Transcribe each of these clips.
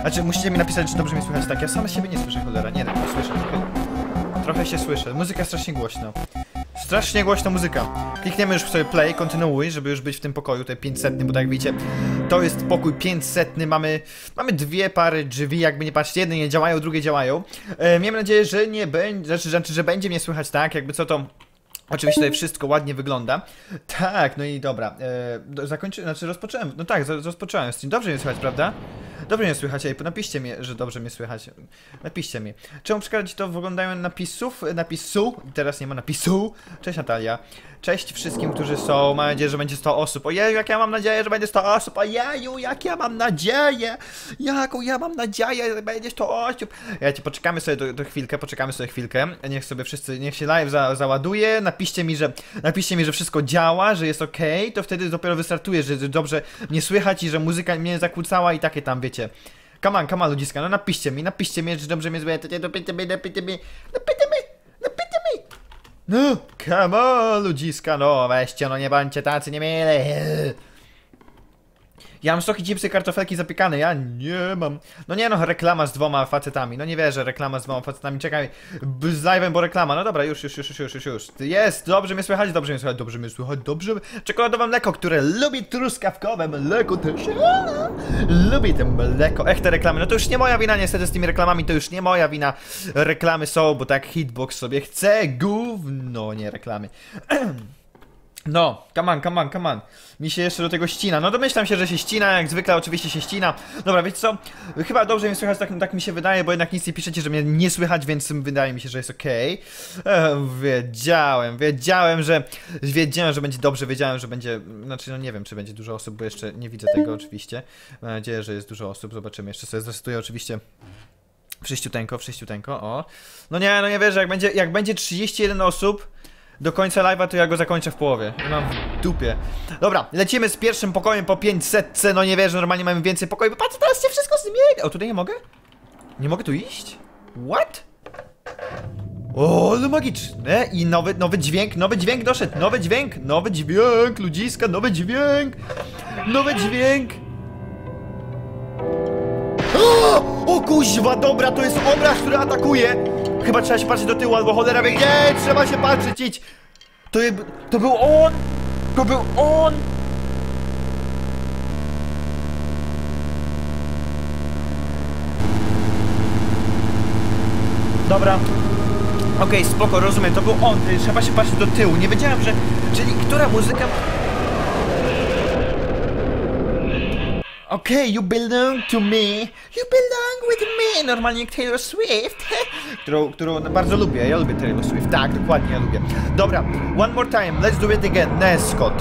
Znaczy, musicie mi napisać, czy dobrze mnie słychać. Tak, ja sam siebie nie słyszę, cholera. Nie, tylko słyszę. Trochę, trochę się słyszę. Muzyka strasznie głośno. Strasznie głośna muzyka. Klikniemy już sobie play, kontynuuj, żeby już być w tym pokoju, tutaj 500, bo tak jak widzicie, to jest pokój 500, mamy, mamy dwie pary drzwi, jakby nie patrzcie, jedne nie działają, drugie działają. E, miejmy nadzieję, że nie będzie, znaczy, znaczy, że będzie mnie słychać tak, jakby co to... Oczywiście tutaj wszystko ładnie wygląda. Tak, no i dobra. E, zakończy, znaczy rozpocząłem. No tak, rozpocząłem stream. Dobrze mnie słychać, prawda? Dobrze mnie słychać, ej, napiszcie mi, że dobrze mnie słychać. Napiszcie mi. Czemu przekładać to wyglądają napisów? Napisu. Teraz nie ma napisu. Cześć Natalia. Cześć wszystkim, którzy są. Mam nadzieję, że będzie 100 osób. Ojej, jak ja mam nadzieję, że będzie 100 osób. Ojeju, jak ja mam nadzieję. Jaką ja mam nadzieję, że będzie 100 osób. Ja ci poczekamy sobie do, chwilkę, poczekamy sobie chwilkę. Niech sobie wszyscy, niech się live za, załaduje. Napiszcie mi, że napiszcie mi, że wszystko działa, że jest ok. To wtedy dopiero wystartuje, że dobrze mnie słychać i że muzyka mnie nie zakłócała i takie tam, wiecie. Come on, come on, ludziska, no napiszcie mi, napiszcie mi, że dobrze mnie mi, napiszcie mi, napiszcie mi, napiszcie mi. No, come on, ludziska, no weźcie, no nie bądźcie tacy nie mieli. Ja mam soki, chipsy, kartofelki zapiekane, ja nie mam. No nie no, reklama z dwoma facetami. No nie wierzę, reklama z dwoma facetami. Czekaj, b- z live'em, bo reklama. No dobra, już, już, już, już, już, już. Jest, dobrze mnie słychać, dobrze mnie słychać, dobrze mnie słychać, dobrze. Czekoladowe mleko, które lubi truskawkowe mleko też. Lubi to mleko. Ech, te reklamy. No to już nie moja wina, niestety z tymi reklamami to już nie moja wina. Reklamy są, bo tak hitbox sobie chce. Gówno, nie reklamy. No, come on, come on, come on. Mi się jeszcze do tego ścina. No domyślam się, że się ścina, jak zwykle oczywiście się ścina. Dobra, wiecie co? Chyba dobrze mnie słychać, tak, tak mi się wydaje, bo jednak nic nie piszecie, że mnie nie słychać, więc wydaje mi się, że jest okej. Okay. Wiedziałem, wiedziałem, że wiedziałem, że będzie dobrze, wiedziałem, że będzie, znaczy no nie wiem, czy będzie dużo osób, bo jeszcze nie widzę tego oczywiście. Mam nadzieję, że jest dużo osób, zobaczymy. Jeszcze sobie zresetuję oczywiście wszyściuteńko, wszyściuteńko, o. No nie, no nie wierzę, jak będzie, jak będzie 31 osób, do końca live'a, to ja go zakończę w połowie. Mam w dupie. Dobra, lecimy z pierwszym pokojem po 500, no nie wierzę, normalnie mamy więcej pokoi. Patrz, teraz się wszystko zmieni. O, tutaj nie mogę? Nie mogę tu iść? What? O, ale magiczne i nowy, nowy dźwięk, nowy dźwięk doszedł, nowy dźwięk, nowy dźwięk, ludziska, nowy dźwięk, nowy dźwięk. O, o kuźwa, dobra, to jest obraz, który atakuje. Chyba trzeba się patrzeć do tyłu, albo cholera wie, nie, trzeba się patrzeć, idź. To, je, to był on, to był on. Dobra. Okej, spoko, rozumiem, to był on, y, trzeba się patrzeć do tyłu. Nie wiedziałem, że... Czyli która muzyka... Okej, you belong to me. You belong with me. Normalnie jak Taylor Swift. którą, którą bardzo lubię. Ja lubię Taylor Swift. Tak, dokładnie, ja lubię. Dobra, one more time. Let's do it again. Nescott.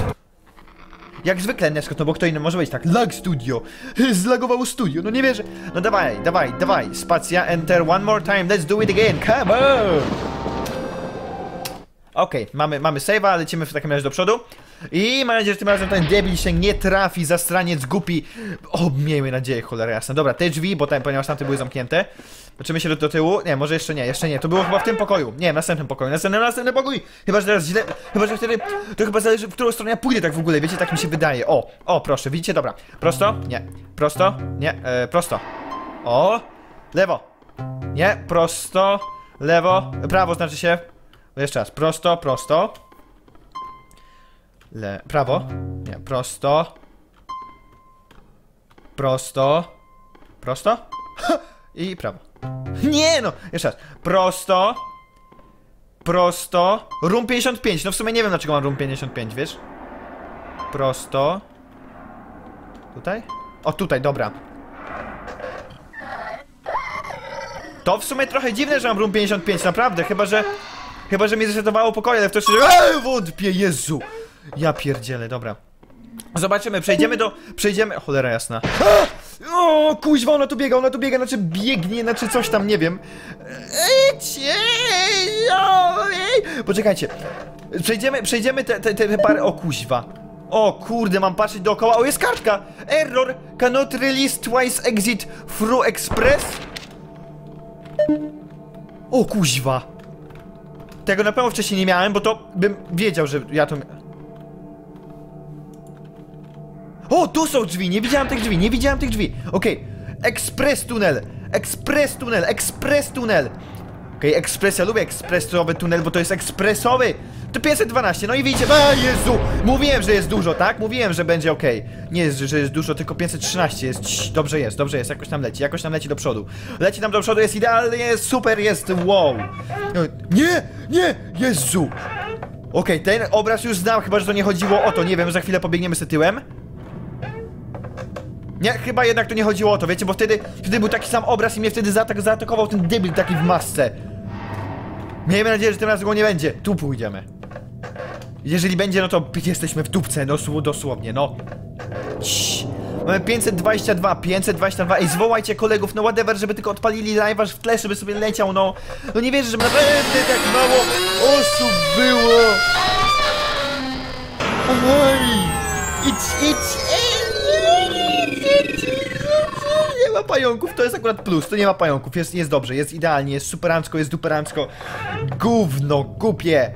Jak zwykle Nescott, no bo kto inny może być tak. Lag studio. Zlagowało studio. No nie wierzę. No dawaj, dawaj, dawaj. Spacja, enter. One more time. Let's do it again. Come on. Okej, mamy, mamy save'a, lecimy w takim razie do przodu. I mam nadzieję, że tym razem ten debil się nie trafi, zastraniec głupi. O, miejmy nadzieję, cholera jasna. Dobra, te drzwi, bo tam, ponieważ tamte były zamknięte. Patrzymy się do, do tyłu. Nie, może jeszcze nie, jeszcze nie. To było chyba w tym pokoju. Nie, w następnym pokoju. Następny, następny pokój. Chyba, że teraz źle. Chyba, że wtedy. To chyba zależy, w którą stronę ja pójdę tak w ogóle. Wiecie, tak mi się wydaje. O, o, proszę, widzicie? Dobra. Prosto? Nie. Prosto? Nie. E, prosto. O. Lewo. Nie. Prosto. Lewo. Prawo znaczy się. Jeszcze raz. Prosto, prosto. Le... Prawo. Nie, prosto. Prosto. Prosto? I prawo. Nie no! Jeszcze raz. Prosto. Prosto. Room 55. No w sumie nie wiem dlaczego mam room 55, wiesz? Prosto. Tutaj? O, tutaj, dobra. To w sumie trochę dziwne, że mam room 55, naprawdę, chyba że... Chyba, że mi zresetowało pokoje, ale w to szczerze... Eee, wątpię, Jezu! Ja pierdzielę, dobra. Zobaczymy, przejdziemy do... Przejdziemy... Cholera jasna. O, kuźwa, ona tu biega, ona tu biega, znaczy biegnie, znaczy coś tam, nie wiem. Poczekajcie. Przejdziemy, przejdziemy te, te, te, te parę... O, kuźwa. O kurde, mam patrzeć dookoła. O, jest kartka! Error! Cannot release twice exit through express? O kuźwa! Tego na pewno wcześniej nie miałem, bo to bym wiedział, że ja to... O, tu są drzwi! Nie widziałem tych drzwi, nie widziałem tych drzwi! Okej. Ekspres tunel! Ekspres tunel! Ekspres tunel! Okej, ekspres, ja lubię ekspresowy tunel, bo to jest ekspresowy! To 512, no i widzicie, a Jezu! Mówiłem, że jest dużo, tak? Mówiłem, że będzie ok. Nie jest, że jest dużo, tylko 513 jest. Dobrze jest, dobrze jest, jakoś tam leci, jakoś tam leci do przodu. Leci nam do przodu, jest idealnie, jest super, jest wow! Nie, nie, Jezu! Okej, ten obraz już znam, chyba, że to nie chodziło o to, nie wiem, za chwilę pobiegniemy sobie tyłem. Nie, chyba jednak to nie chodziło o to, wiecie, bo wtedy, wtedy był taki sam obraz i mnie wtedy zaatak zaatakował ten debil taki w masce. Miejmy nadzieję, że tym razem go nie będzie. Tu pójdziemy. Jeżeli będzie, no to jesteśmy w dupce, no dosłownie, no. Cii. Mamy 522, 522, ej, zwołajcie kolegów, no whatever, żeby tylko odpalili live'a w tle, żeby sobie leciał, no. No nie wierzę, żeby naprawdę tak mało osób było. Oj, idź, idź, nie ma pająków, to jest akurat plus, to nie ma pająków, jest, jest dobrze, jest idealnie, jest superancko, jest duperancko. Gówno, głupie.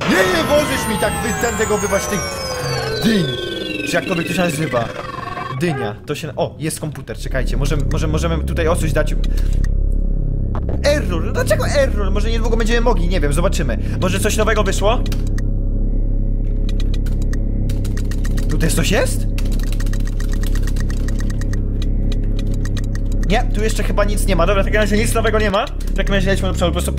Nie, nie możesz mi tak wy, ten, tego wywać dyń. Czy jak to by ktoś nazywa? Dynia, to się... O, jest komputer, czekajcie, może, może możemy tutaj o coś dać... Error, dlaczego error? Może niedługo będziemy mogli, nie wiem, zobaczymy. Może coś nowego wyszło? Tutaj coś jest? Nie, tu jeszcze chyba nic nie ma. Dobra, w takim razie nic nowego nie ma. W takim razie lećmy do przodu, po prostu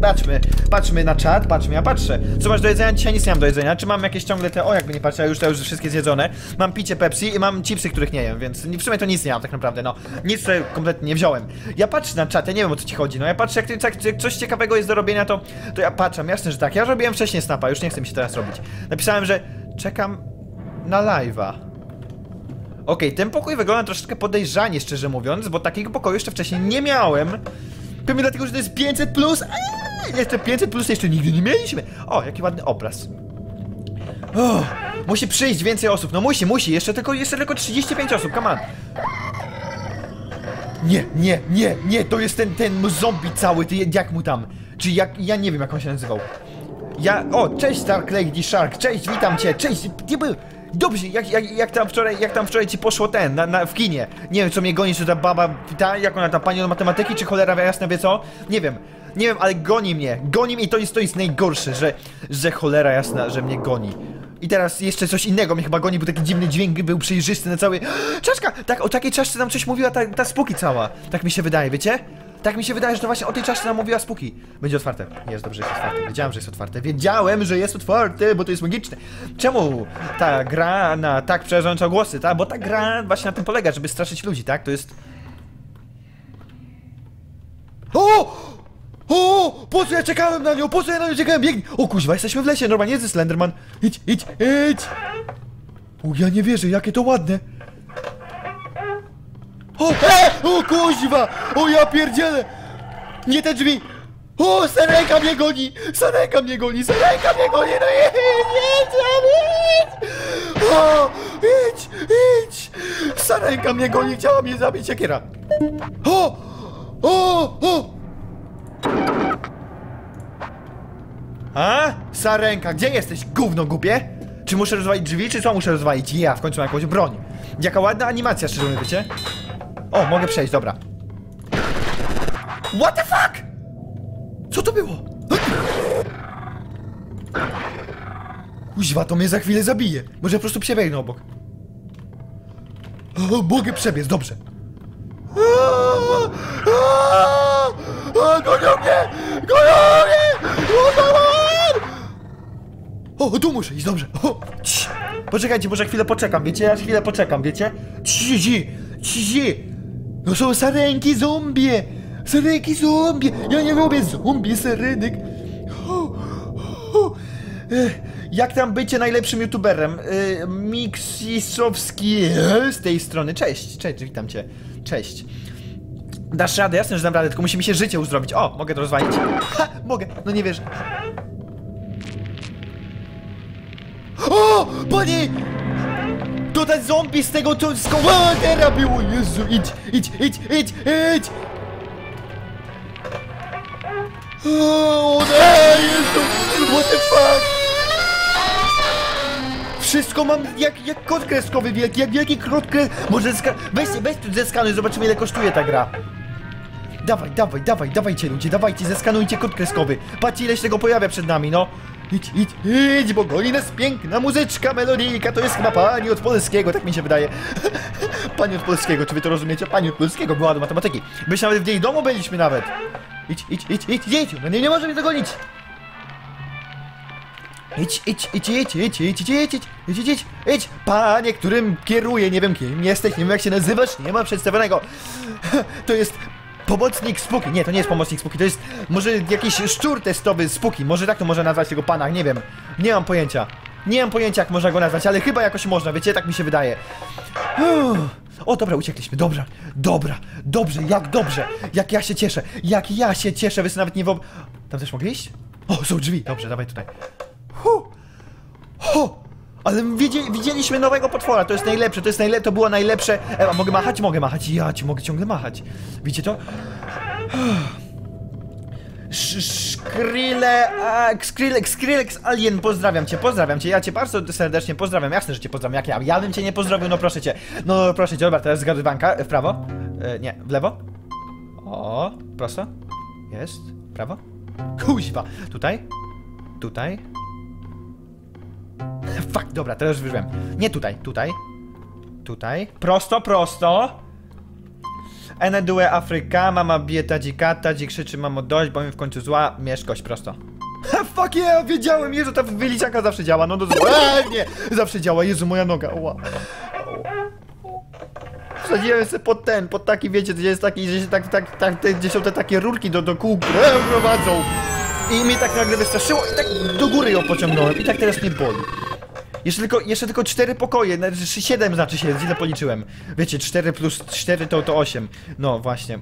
patrzmy, patrzmy na czat, patrzmy, ja patrzę. Co masz do jedzenia? Dzisiaj nic nie mam do jedzenia. Czy mam jakieś ciągle te, o jakby nie patrzę, już te już wszystkie zjedzone. Mam picie Pepsi i mam chipsy, których nie jem, więc w sumie to nic nie mam tak naprawdę, no. Nic sobie kompletnie nie wziąłem. Ja patrzę na czat, ja nie wiem o co ci chodzi, no ja patrzę, jak, jak, jak coś ciekawego jest do robienia, to, to ja patrzę, jasne, że tak. Ja robiłem wcześniej snapa, już nie chcę mi się teraz robić. Napisałem, że czekam na live'a. Okej, okay, ten pokój wygląda troszeczkę podejrzanie, szczerze mówiąc, bo takiego pokoju jeszcze wcześniej nie miałem. Pewnie dlatego, że to jest 500 plus. Eee, jeszcze 500 plus jeszcze nigdy nie mieliśmy. O, jaki ładny obraz. Oh, musi przyjść więcej osób. No musi, musi. Jeszcze tylko, jeszcze tylko 35 osób, come on. Nie, nie, nie, nie, to jest ten, ten zombie cały, ty, jak mu tam? Czy jak, ja nie wiem jak on się nazywał. Ja, o, cześć Dark Lady Shark, cześć, witam cię, cześć, nie był... Dobrze, jak, jak, jak tam wczoraj, jak tam wczoraj ci poszło ten, na, na, w kinie? Nie wiem, co mnie goni, czy ta baba, ta, jak ona ta pani od matematyki, czy cholera jasna wie co? Nie wiem, nie wiem, ale goni mnie, goni mnie i to jest, to jest najgorsze, że, że cholera jasna, że mnie goni. I teraz jeszcze coś innego mnie chyba goni, bo taki dziwny dźwięk był przejrzysty na cały... Czaszka! Tak, o takiej czaszce nam coś mówiła ta, ta spuki cała. Tak mi się wydaje, wiecie? Tak mi się wydaje, że to właśnie o tej czaszce nam mówiła Spuki. Będzie otwarte. Jest dobrze, jest otwarte. Wiedziałem, że jest otwarte. Wiedziałem, że jest otwarte, bo to jest magiczne. Czemu ta gra na tak przerażające głosy, tak? Bo ta gra właśnie na tym polega, żeby straszyć ludzi, tak? To jest... O! O! Po co ja czekałem na nią? Po co ja na nią czekałem? Biegnij! O kuźwa, jesteśmy w lesie, normalnie jest Slenderman. Idź, idź, idź! O, ja nie wierzę, jakie to ładne. O, e, o kuźwa! O ja pierdzielę! Nie te drzwi! O, Serenka mnie goni! Serenka mnie goni! Serenka mnie goni! No jedź, jedź, jedź! O, idź, idź! Sarenka mnie goni, chciała mnie zabić, Jakiera! O! O! O! A? Sarenka, gdzie jesteś, gówno głupie? Czy muszę rozwalić drzwi, czy co muszę rozwalić? Ja, w końcu mam jakąś broń. Jaka ładna animacja, szczerze mówiąc, wiecie? O, mogę przejść, dobra. What the fuck? Co to było? Kuźwa, to mnie za chwilę zabije. Może po prostu przebiegnę obok. O, mogę przebiec, dobrze. Gonią mnie! Gonią mnie! O, tu muszę iść, dobrze. O, Poczekajcie, może chwilę poczekam, wiecie? Ja chwilę poczekam, wiecie? Ci, ci, ci. No są sarenki zombie! Sarenki zombie! Ja nie lubię zombie, sarenek! Jak tam bycie najlepszym youtuberem? Yy, Miksisowski z tej strony. Cześć, cześć, witam cię. Cześć. Dasz radę, jasne, że dam radę, tylko musi mi się życie uzdrowić. O, mogę to rozwalić? Ha, mogę, no nie wiesz. O, panie! Ten zombie z tego to z kołatera było! Jezu, idź, idź, idź, idź, idź! O nie, Jezu! What the fuck? Wszystko mam jak, jak kod kreskowy wielki, jak wielki kod kreskowy. Może ska... weź, weź tu zeskanuj, zobaczymy ile kosztuje ta gra. Dawaj, dawaj, dawaj, dawajcie ludzie, dawajcie, zeskanujcie kod kreskowy. Patrzcie ile się tego pojawia przed nami, no. Idź, idź, idź, bo goni nas piękna muzyczka, melodyjka, to jest chyba pani od polskiego, tak mi się wydaje. pani od polskiego, czy wy to rozumiecie? Pani od polskiego była do matematyki. Byśmy nawet w jej domu byliśmy nawet. Idź, idź, idź, idź, idź, no nie, nie może mnie dogonić. Idź, idź, idź, idź, idź, idź, idź, idź, idź, idź, idź, idź, idź, panie, którym kieruje, nie wiem kim jesteś, nie wiem jak się nazywasz, nie ma przedstawionego. To jest pomocnik Spuki, nie, to nie jest pomocnik Spuki, to jest może jakiś szczur testowy Spuki, może tak to może nazwać tego pana, nie wiem, nie mam pojęcia. Nie mam pojęcia jak można go nazwać, ale chyba jakoś można, wiecie, tak mi się wydaje. Uff. O, dobra, uciekliśmy, dobra, dobra, dobrze, jak dobrze, jak ja się cieszę, jak ja się cieszę, wy sobie nawet nie wyob... Tam też mogę iść? O, są drzwi, dobrze, dawaj tutaj. Hu! Ho! Ale widzieli, widzieliśmy nowego potwora, to jest najlepsze, to jest najlepsze, to było najlepsze. Ewa, mogę machać? Mogę machać, ja ci mogę ciągle machać. Widzicie to? A, Skrillex, Skrillex Alien, pozdrawiam cię, pozdrawiam cię, ja cię bardzo serdecznie pozdrawiam, jasne, że cię pozdrawiam, jak ja, ja bym cię nie pozdrowił, no proszę cię, no proszę cię, dobra, teraz zgadywanka, w prawo, e, nie, w lewo, o, prosto, jest, prawo, kuźwa, tutaj, tutaj, Fuck, dobra, teraz już wiem. Nie tutaj, tutaj. Tutaj. Prosto, prosto. Ene due Afryka, mama bije tadzika, tadzik krzyczy mamo dość, bo mi w końcu zła, mieszkość, prosto. Fuck yeah, wiedziałem, Jezu, ta wyliczanka zawsze działa, no to eee, nie, zawsze działa, Jezu, moja noga, oła. Wsadziłem sobie pod ten, pod taki, wiecie, gdzie jest taki, gdzie się tak, tak, tak, te, gdzie są te takie rurki do, do kół, prowadzą. I mnie tak nagle wystraszyło i tak do góry ją pociągnąłem i tak teraz mnie boli. Jeszcze tylko, jeszcze tylko 4 pokoje, znaczy 7 znaczy się, źle policzyłem. Wiecie, 4 plus 4 to, to 8. No właśnie.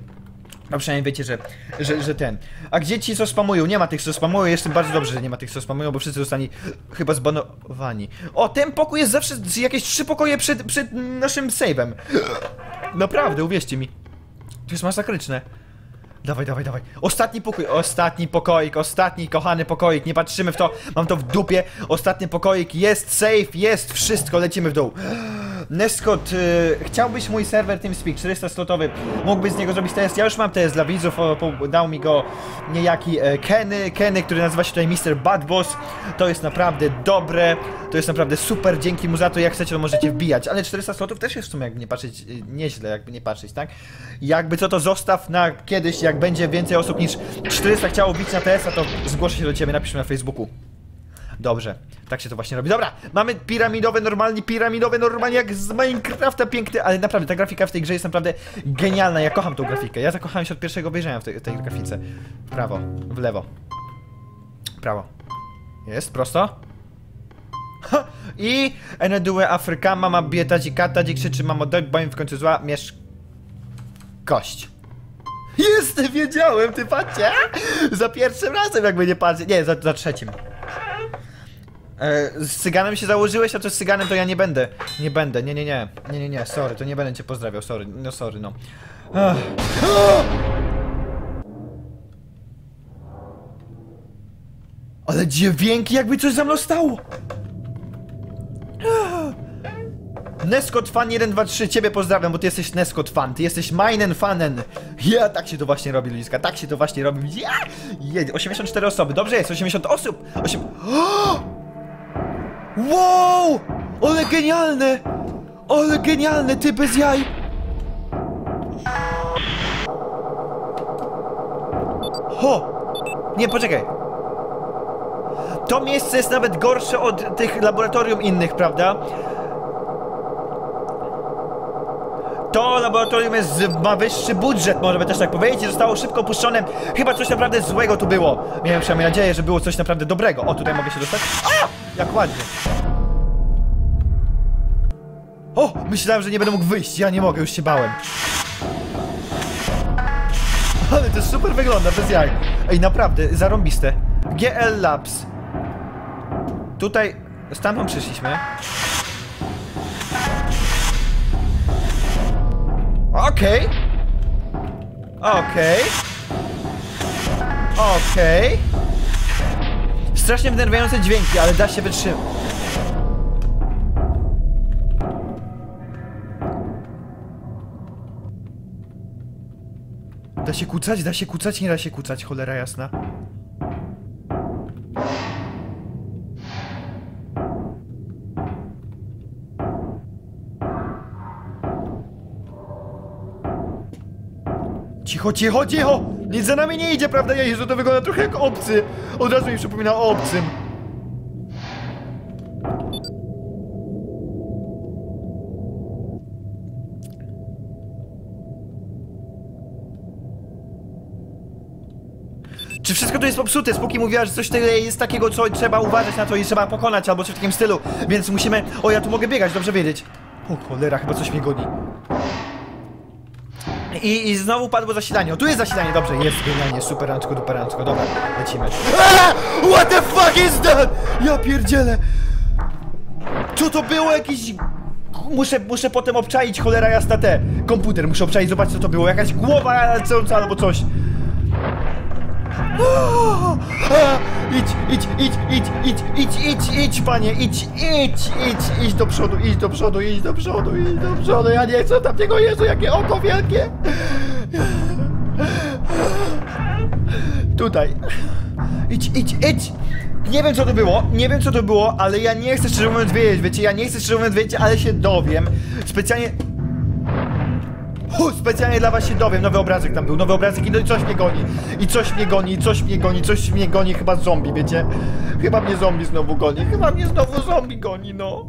No przynajmniej wiecie, że, że, że ten. A gdzie ci co spamują? Nie ma tych co spamują, jestem bardzo dobrze, że nie ma tych co spamują, bo wszyscy zostali chyba zbanowani. O, ten pokój jest zawsze jakieś trzy pokoje przed, przed naszym save'em. Naprawdę, uwierzcie mi. To jest masakryczne. Dawaj, dawaj, dawaj. Ostatni pokój, ostatni pokoik, ostatni kochany pokoik. Nie patrzymy w to, mam to w dupie. Ostatni pokoik, jest safe, jest wszystko, lecimy w dół. Neskot, y, chciałbyś mój serwer TeamSpeak 400 slotowy, mógłbyś z niego zrobić test? Ja już mam test dla widzów, o, po, dał mi go niejaki e, Kenny, Kenny, który nazywa się tutaj Mr. Bad Boss. To jest naprawdę dobre, to jest naprawdę super, dzięki mu za to, jak chcecie to możecie wbijać. Ale 400 slotów też jest w sumie, jakby nie patrzeć, y, nieźle, jakby nie patrzeć, tak? Jakby co to zostaw na kiedyś, jak będzie więcej osób niż 400 chciało bić na TS-a, to zgłoszę się do ciebie, napisz na Facebooku. Dobrze, tak się to właśnie robi. Dobra, mamy piramidowe, normalnie piramidowe, normalnie jak z Minecrafta piękny, ale naprawdę ta grafika w tej grze jest naprawdę genialna. Ja kocham tą grafikę. Ja zakochałem się od pierwszego obejrzenia w tej, tej grafice. W prawo, w lewo. Prawo. Jest, prosto. Ha! I Enedue Afryka, mama bije tadzi kata, krzyczy mamo doj, bo im w końcu zła, miesz... Kość. Jest, wiedziałem, ty patrzcie! Za pierwszym razem jakby nie patrzę. Nie, za, za trzecim. E, z cyganem się założyłeś, a to z cyganem to ja nie będę. Nie będę, nie, nie, nie. Nie, nie, nie, sorry, to nie będę cię pozdrawiał, sorry, no sorry, no. Ale dźwięki jakby coś za mną stało! Neskot fan 123, ciebie pozdrawiam, bo ty jesteś Neskot fan, ty jesteś Minen fanen. Ja, tak się to właśnie robi, Luiska, tak się to właśnie robi. Ja! Je, 84 osoby, dobrze jest, 80 osób! 8... Wow! Ale genialne! Ale genialne, ty bez jaj! Ho! Nie, poczekaj. To miejsce jest nawet gorsze od tych laboratorium innych, prawda? To laboratorium jest, ma wyższy budżet, może by też tak powiedzieć, zostało szybko opuszczone. Chyba coś naprawdę złego tu było. Miałem przynajmniej nadzieję, że było coś naprawdę dobrego. O, tutaj mogę się dostać. A! Jak ładnie. O! Myślałem, że nie będę mógł wyjść. Ja nie mogę, już się bałem. Ale to super wygląda, bez jaj. Ej, naprawdę, zarąbiste. GL Labs. Tutaj, stamtąd przyszliśmy. Okej. Okej. Okej. Strasznie wnerwiające dźwięki, ale da się wytrzymać. Da się kucać? Da się kucać? Nie da się kucać, cholera jasna. Cicho, cicho, cicho! Nic za nami nie idzie, prawda? Ja Jezu, to wygląda trochę jak obcy. Od razu mi przypomina o obcym. Czy wszystko tu jest popsute? Spóki mówiła, że coś tutaj jest takiego, co trzeba uważać na to i trzeba pokonać, albo coś w takim stylu. Więc musimy... O, ja tu mogę biegać, dobrze wiedzieć. O cholera, chyba coś mnie goni. I, I znowu padło zasilanie. O, tu jest zasilanie, dobrze, jest genialnie, superancko, duperancko, dobra, lecimy. Aaa! What the fuck is that? Ja pierdzielę! Co to było? Jakiś... Muszę, muszę potem obczaić, cholera jasna te. Komputer, muszę obczaić, zobaczyć co to było. Jakaś głowa lecąca albo coś. Idź, idź, idź, idź, idź, idź, idź, idź, panie, idź, idź, idź, idź do przodu, idź do przodu, idź do przodu, idź do przodu. Ja nie chcę tamtego Jezu, jakie oko wielkie. Tutaj. Idź, idź, idź. Nie wiem co to było, nie wiem co to było, ale ja nie chcę szczerze mówiąc wiedzieć, wiecie, ja nie chcę szczerze mówiąc wiedzieć, ale się dowiem. Specjalnie... Hu, specjalnie dla was się dowiem. Nowy obrazek tam był, nowy obrazek i no, i coś mnie goni. I coś mnie goni, i coś mnie goni, coś mnie goni, chyba zombie, wiecie? Chyba mnie zombie znowu goni, chyba mnie znowu zombie goni, no.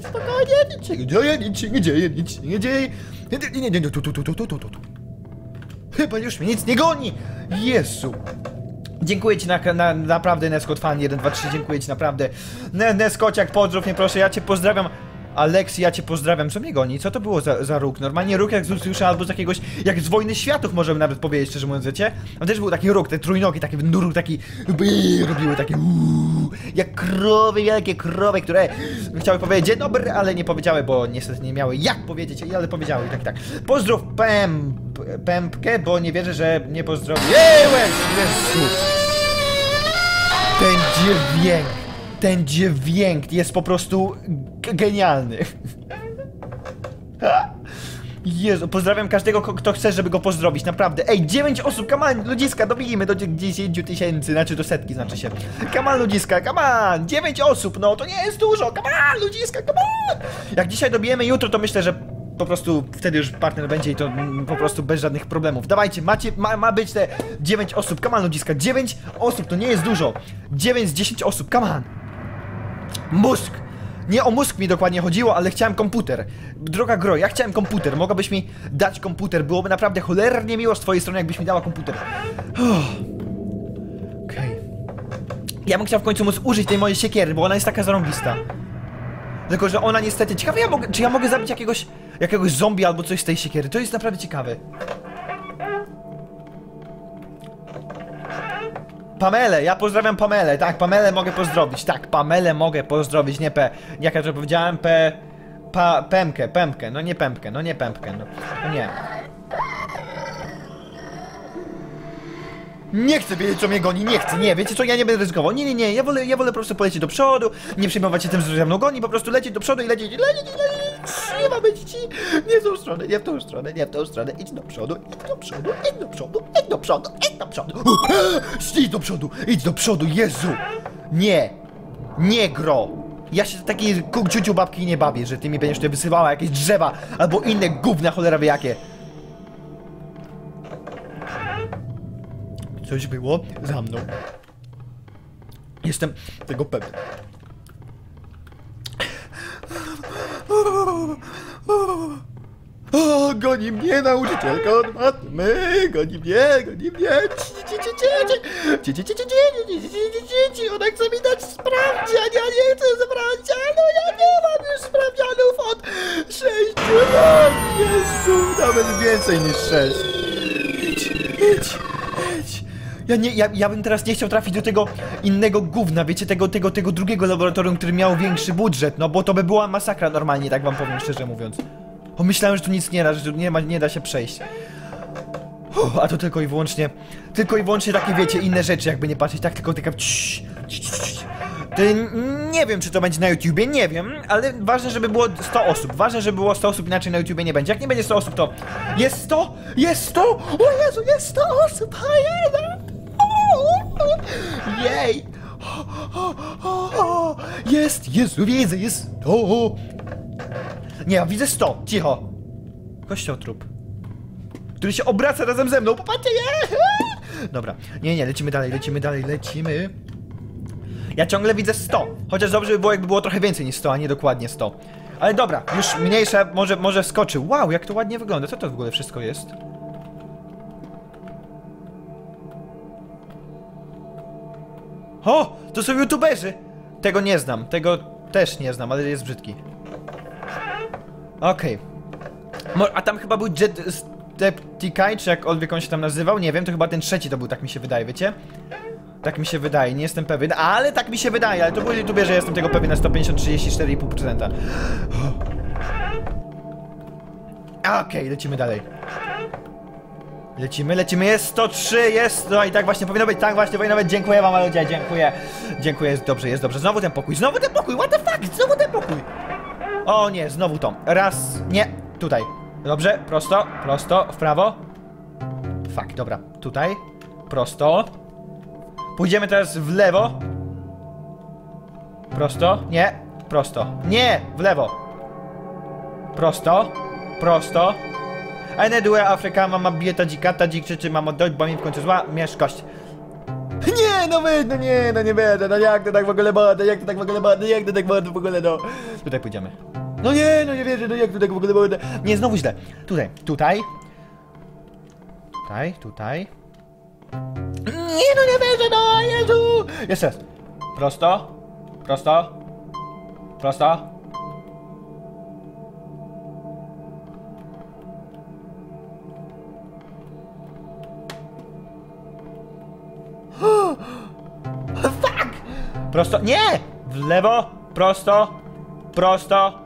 Spokojnie, nie dzieje nic, nie dzieje nic, nie dzieje. Nie, nie, nie, nie, tu, tu, tu, tu, tu, tu. Chyba już mnie nic nie goni! Jezu! Dziękuję ci na, na, naprawdę, Neskot Fan 123, dziękuję ci naprawdę. Neskociak, pozdrów mnie proszę, ja cię pozdrawiam. Aleksi, ja cię pozdrawiam. Co mnie goni? Co to było za, za róg? Normalnie róg jak z Luciusza albo z jakiegoś, jak z Wojny Światów możemy nawet powiedzieć, szczerze mówiąc, wiecie? On też był taki róg, te trójnogi, taki róg, taki bii, robiły takie uuu, jak krowy, wielkie krowy, które chciały powiedzieć dzień dobry, ale nie powiedziały, bo niestety nie miały jak powiedzieć, ale powiedziały i tak, i tak. Pozdrów Pem, Pępkę, bo nie wierzę, że nie pozdrowiłeś. Jezu! Ten dźwięk, ten dźwięk jest po prostu genialny. Jezu, pozdrawiam każdego, kto chce, żeby go pozdrowić, naprawdę. Ej, 9 osób, on, ludziska, dobijmy do 10 tysięcy, znaczy do setki, znaczy się. On, ludziska, on, 9 osób, no to nie jest dużo, on, ludziska, on. Jak dzisiaj dobijemy jutro, to myślę, że po prostu wtedy już partner będzie i to po prostu bez żadnych problemów. Dawajcie, macie, ma, ma być te 9 osób, on, ludziska, 9 osób, to nie jest dużo. 9 z 10 osób, on. Mózg! Nie o mózg mi dokładnie chodziło, ale chciałem komputer. Droga Gro, ja chciałem komputer. Mogłabyś mi dać komputer. Byłoby naprawdę cholernie miło z twojej strony, jakbyś mi dała komputer. Okej. Ja bym chciał w końcu móc użyć tej mojej siekiery, bo ona jest taka zarąbista. Tylko, że ona niestety... Ciekawe, ja mogę, czy ja mogę zabić jakiegoś, jakiegoś zombie albo coś z tej siekiery. To jest naprawdę ciekawe. Pamelę, ja pozdrawiam Pamelę, tak, Pamelę mogę pozdrowić, tak, Pamelę mogę pozdrowić, nie P, jak ja to powiedziałem, P, pa, Pemkę, Pemkę, no nie Pempkę, no nie Pempkę, no, no nie. Nie chcę wiedzieć, co mnie goni, nie chcę, nie, wiecie co, ja nie będę ryzykował, nie, nie, nie, ja wolę, ja wolę po prostu polecieć do przodu, nie przejmować się tym, że ze mną goni, po prostu lecieć do przodu i lecieć, lecieć, lecieć, nie ma być ci, nie w tą stronę, nie w tą stronę, nie w tą stronę, idź do przodu, idź do przodu, idź do przodu, idź do przodu, idź do przodu, idź do przodu, idź do przodu, Jezu, nie, nie gro. Ja się takiej ciuciu babki nie bawię, że ty mi będziesz tutaj wysyłała jakieś drzewa albo inne gówna cholera wie jakie. Coś było za mną. Jestem tego pewien. O, goni mnie nauczycielka od matmy, goni mnie, goni mnie, ona chce mi dać sprawdzian, ja nie chcę sprawdzianu, ja nie mam już sprawdzianów od sześciu lat, Jezu, nawet więcej niż sześć. Idź, idź. Ja nie, ja, ja bym teraz nie chciał trafić do tego innego gówna, wiecie, tego, tego, tego drugiego laboratorium, który miał większy budżet, no bo to by była masakra normalnie, tak wam powiem szczerze mówiąc. O, myślałem, że tu nic nie da, że tu nie, ma, nie da się przejść. Uff, a to tylko i wyłącznie, tylko i wyłącznie takie, wiecie, inne rzeczy, jakby nie patrzeć, tak, tylko taka... Cii, nie wiem, czy to będzie na YouTubie, nie wiem, ale ważne, żeby było 100 osób. Ważne, żeby było 100 osób, inaczej na YouTubie nie będzie. Jak nie będzie 100 osób, to jest 100! Jest 100! O Jezu, jest 100 osób! A jeden! Jej! O, o, o, Jest! Jezu, widzę, jest 100! Nie, widzę 100, cicho! Kościotrup. Który się obraca razem ze mną, popatrzcie, nie! Dobra, nie, nie, lecimy dalej, lecimy dalej, lecimy. Ja ciągle widzę 100. Chociaż dobrze by było, jakby było trochę więcej niż 100, a nie dokładnie 100. Ale dobra, już mniejsze, może, może skoczy. Wow, jak to ładnie wygląda. Co to w ogóle wszystko jest? O! To są youtuberzy! Tego nie znam, tego też nie znam, ale jest brzydki. Okej. Mo- A tam chyba był Jet Steptikaj, czy jakkolwiek on się tam nazywał, nie wiem, to chyba ten trzeci to był, tak mi się wydaje, wiecie? Tak mi się wydaje, nie jestem pewien, ale tak mi się wydaje, ale to był youtuber, że jestem tego pewien na 150, 34,5%. Okej, lecimy dalej. Lecimy, lecimy, jest 103, jest, no i tak właśnie powinno być, tak właśnie powinno być, dziękuję wam ludzie, dziękuję, dziękuję, jest dobrze, jest dobrze, znowu ten pokój, znowu ten pokój, what the fuck, znowu ten pokój. O nie, znowu to, raz, nie, tutaj, dobrze, prosto, prosto, w prawo. Fuck, dobra, tutaj, prosto. Pójdziemy teraz w lewo. Prosto, nie, prosto, nie, w lewo. Prosto, prosto. A nie due Afryka, mama bije ta dzika, ta dzik krzyczy, mamo dojść, bo mi w końcu zła, mierz kość. Nie, no wy, no nie, no nie będę, no jak to tak w ogóle będę, jak to tak w ogóle będę, jak to tak będę w ogóle, no. Tutaj pójdziemy. No nie, no nie wierzę, no jak to tak w ogóle będę. Nie, znowu źle. Tutaj, tutaj. Tutaj, tutaj. Nie, no nie wierzę, no, Jezu. Jeszcze raz. Prosto, prosto, prosto. Prosto, nie! W lewo, prosto, prosto.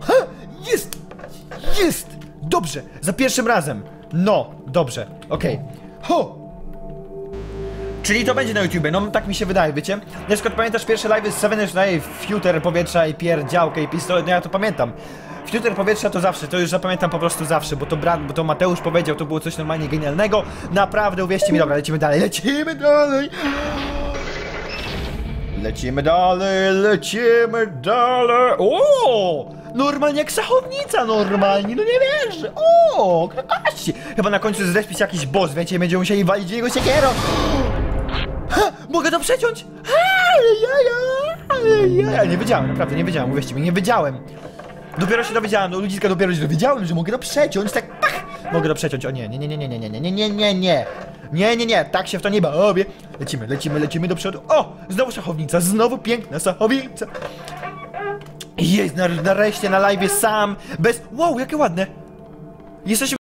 Ha! Jest! Jest! Dobrze, za pierwszym razem. No, dobrze, okej. Ho! Czyli to będzie na YouTubie, no tak mi się wydaje, wiecie? Na przykład pamiętasz pierwsze live'y z Seven daje Future powietrza i pierdziałkę i pistolet, no ja to pamiętam. Future powietrza to zawsze, to już zapamiętam po prostu zawsze, bo to brat, bo to Mateusz powiedział, to było coś normalnie genialnego. Naprawdę, uwierzcie mi, dobra, lecimy dalej, lecimy dalej! Lecimy dalej, lecimy dalej. O! Normalnie jak szachownica, normalnie, no nie wierzę. O, krakaści. Chyba na końcu zrespić jakiś boss, wiecie, będziemy musieli walić w niego siekierą. Mogę to przeciąć? Ja nie wiedziałem, naprawdę nie wiedziałem, uwierzcie mi, nie wiedziałem. Dopiero się dowiedziałem, no ludziska dopiero się dowiedziałem, że mogę to przeciąć, tak pach! Mogę to przeciąć, o nie, nie, nie, nie, nie, nie, nie, nie, nie, nie, nie, nie. Nie, nie, nie, tak się w to nie bawię. Lecimy, lecimy, lecimy do przodu. O, znowu szachownica, znowu piękna szachownica. Jest, nareszcie na live sam, bez... Wow, jakie ładne. Jesteśmy